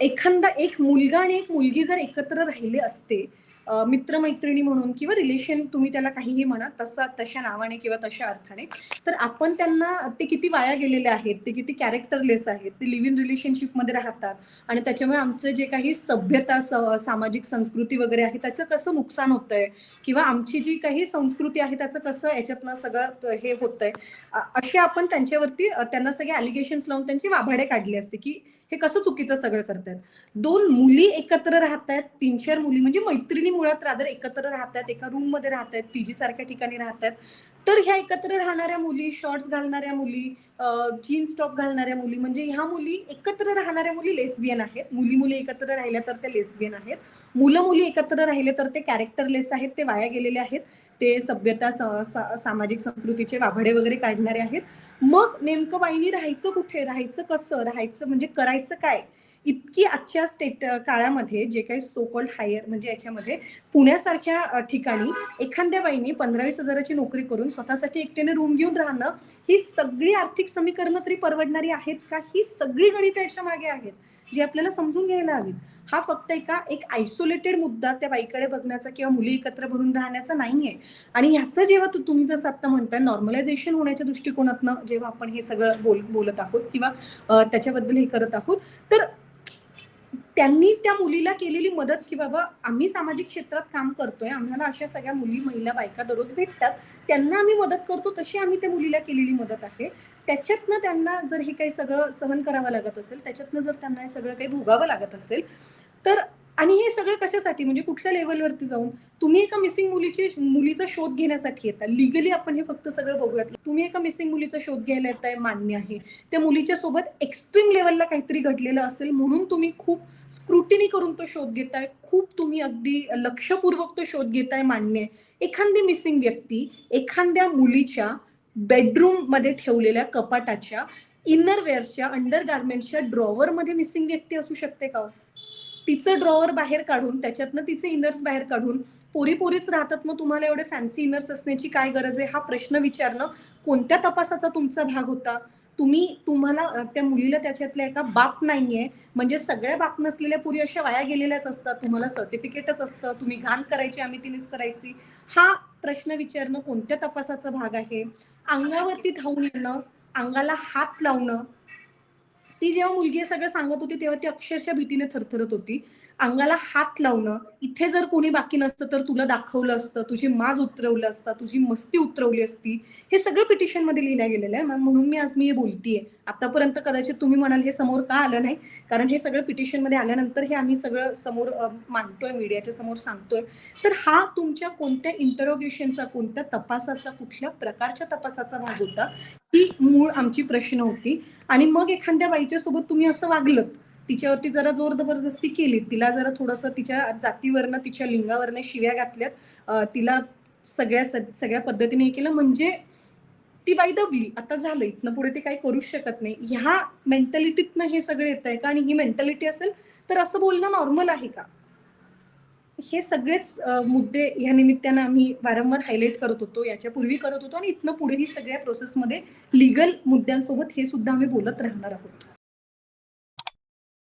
एखादा एक मुलगा आणि एक मुलगी जर एकत्र राहिले असते मित्रमैत्रिणी म्हणून किंवा रिलेशन तुम्ही त्याला काहीही म्हणा तसा तशा नावाने किंवा तशा अर्थाने तर आपण त्यांना ते किती वाया गेलेले आहेत ते किती कॅरेक्टरलेस आहेत ते लिव्ह इन रिलेशनशिपमध्ये राहतात आणि त्याच्यामुळे आमचं जे काही सभ्यता सामाजिक संस्कृती वगैरे आहे त्याचं कसं नुकसान होतंय? किंवा आमची जी काही संस्कृती आहे त्याचं कसं याच्यातनं सगळं हे होतंय? अ- असे आपण त्यांच्यावरती त्यांना सगळे अलिगेशन्स लावून त्यांची वाभाडे काढली असते की हे कसं चुकीचं सगळं करतायत? दोन मुली एकत्र राहतायत तीन चार मुली म्हणजे मैत्रिणी मुळात रादर एकत्र राहतात एका रूममध्ये राहत आहेत पीजी सारख्या ठिकाणी राहतात तर ह्या एकत्र राहणाऱ्या मुली शॉर्ट्स घालणाऱ्या मुली जीन्स टॉप घालणाऱ्या मुली म्हणजे ह्या मुली एकत्र राहणाऱ्या मुली लेस्बियन आहेत. मुली मुली एकत्र राहिल्या तर ते लेस्बियन आहेत. मुलं मुली एकत्र राहिले तर ते कॅरेक्टरलेस आहेत ते वाया गेलेले आहेत. ते सभ्यता सामाजिक संस्कृतीचे वाभडे वगैरे काढणारे आहेत. मग नेमकं बाईनी राहायचं कुठे? राहायचं कसं? राहायचं म्हणजे करायचं काय? इतकी आजच्या स्टेट काळामध्ये जे काही सोकॉल हायर म्हणजे याच्यामध्ये पुण्यासारख्या ठिकाणी एखाद्या बाईने पंधरावीस हजाराची नोकरी करून स्वतःसाठी एकट्याने रूम घेऊन राहणं ही सगळी आर्थिक समीकरणं तरी परवडणारी आहेत का? ही सगळी गणित याच्या मागे आहेत जी आपल्याला समजून घ्यायला हवीत. हा फक्त एका एक आयसोलेटेड मुद्दा त्या बाईकडे बघण्याचा किंवा मुली एकत्र भरून राहण्याचा नाहीये. आणि ह्याचं जेव्हा तुम्ही जसं आता म्हणताय नॉर्मलायझेशन होण्याच्या दृष्टिकोनातनं जेव्हा आपण हे सगळं बोल बोलत आहोत किंवा त्याच्याबद्दल हे करत आहोत तर त्यांनी त्या मुलीला केलेली मदत की बाबा आम्ही सामाजिक क्षेत्रात काम करतोय आम्हाला अशा सगळ्या मुली महिला बायका दररोज भेटतात. त्यांना आम्ही मदत करतो तशी आम्ही त्या मुलीला केलेली मदत आहे. त्याच्यातनं त्यांना जर हे काही सगळं सहन करावं लागत असेल त्याच्यातनं जर त्यांना हे सगळं काही भोगावं लागत असेल तर आणि हे सगळं कशासाठी? म्हणजे कुठल्या लेवलवरती जाऊन? तुम्ही एका मिसिंग मुलीची मुलीचा शोध घेण्यासाठी येता लिगली आपण हे फक्त सगळं बघूयात. तुम्ही एका मिसिंग मुलीचा शोध घ्यायला येताय मान्य आहे. त्या मुलीच्या सोबत एक्स्ट्रीम लेवलला काहीतरी घडलेलं असेल म्हणून तुम्ही खूप स्क्रुटिनी करून तो शोध घेताय. खूप तुम्ही अगदी लक्षपूर्वक तो शोध घेताय मान्य आहे. एखादी मिसिंग व्यक्ती एखाद्या मुलीच्या बेडरूममध्ये ठेवलेल्या कपाटाच्या इनरवेअरच्या अंडर गार्मेंटच्या ड्रॉवर मध्ये मिसिंग व्यक्ती असू शकते का हो? तिचं ड्रॉवर बाहेर काढून त्याच्यातनं तिचे इनर्स बाहेर काढून पोरी पोरीच राहतात मग तुम्हाला एवढे फॅन्सी इनर्स असण्याची काय गरज आहे? हा प्रश्न विचारणं कोणत्या तपासाचा तुमचा भाग होता? तुम्ही तुम्हाला त्या मुलीला त्याच्यातल्या एका बाप नाहीये म्हणजे सगळ्या बाप नसलेल्या पुरी अशा वाया गेलेल्याच असतात. तुम्हाला सर्टिफिकेटच असतं. तुम्ही घाण करायची आम्ही तिनेच करायची हा प्रश्न विचारणं कोणत्या तपासाचा भाग आहे? अंगावरती धावून येणं अंगाला हात लावणं ती जेव्हा मुलगी सगळं सांगत होती तेव्हा ती अक्षरशः भीतीने थरथरत होती. अंगाला हात लावणं इथे जर कोणी बाकी नसतं तर तुला दाखवलं असतं तुझी माज उतरवलं असतं तुझी मस्ती उतरवली असती हे सगळं पिटिशनमध्ये लिहिलं गेलेलं आहे. मॅम म्हणून मी आज मी हे बोलतीये. आतापर्यंत कदाचित तुम्ही म्हणाल हे समोर का आलं नाही? कारण हे सगळं पिटिशनमध्ये आल्यानंतर हे आम्ही सगळं समोर मांडतोय मीडियाच्या समोर सांगतोय. तर हा तुमच्या कोणत्या इंटरोगेशनचा कोणत्या तपासाचा कुठल्या प्रकारच्या तपासाचा भाग होता? ही मूळ आमची प्रश्न होती. आणि मग एखाद्या बाईच्या सोबत तुम्ही असं वागलं तिच्यावरती जरा जोर जबरदस्ती केली. तिला जरा थोडंसं तिच्या जातीवरनं तिच्या लिंगावरनं शिव्या घातल्यात. तिला सगळ्या सगळ्या पद्धतीने हे केलं. म्हणजे ती बाई दबली. आता झालं. इथनं पुढे ते काही करूच शकत नाही. ह्या मेंटॅलिटीतनं हे सगळं येत आहे का? आणि ही मेंटॅलिटी असेल तर असं बोलणं नॉर्मल आहे का? हे सगळेच मुद्दे ह्या निमित्तानं आम्ही वारंवार हायलाईट करत होतो. याच्या पूर्वी करत होतो. आणि इथनं पुढेही सगळ्या प्रोसेसमध्ये लिगल मुद्द्यांसोबत हे सुद्धा आम्ही बोलत राहणार आहोत.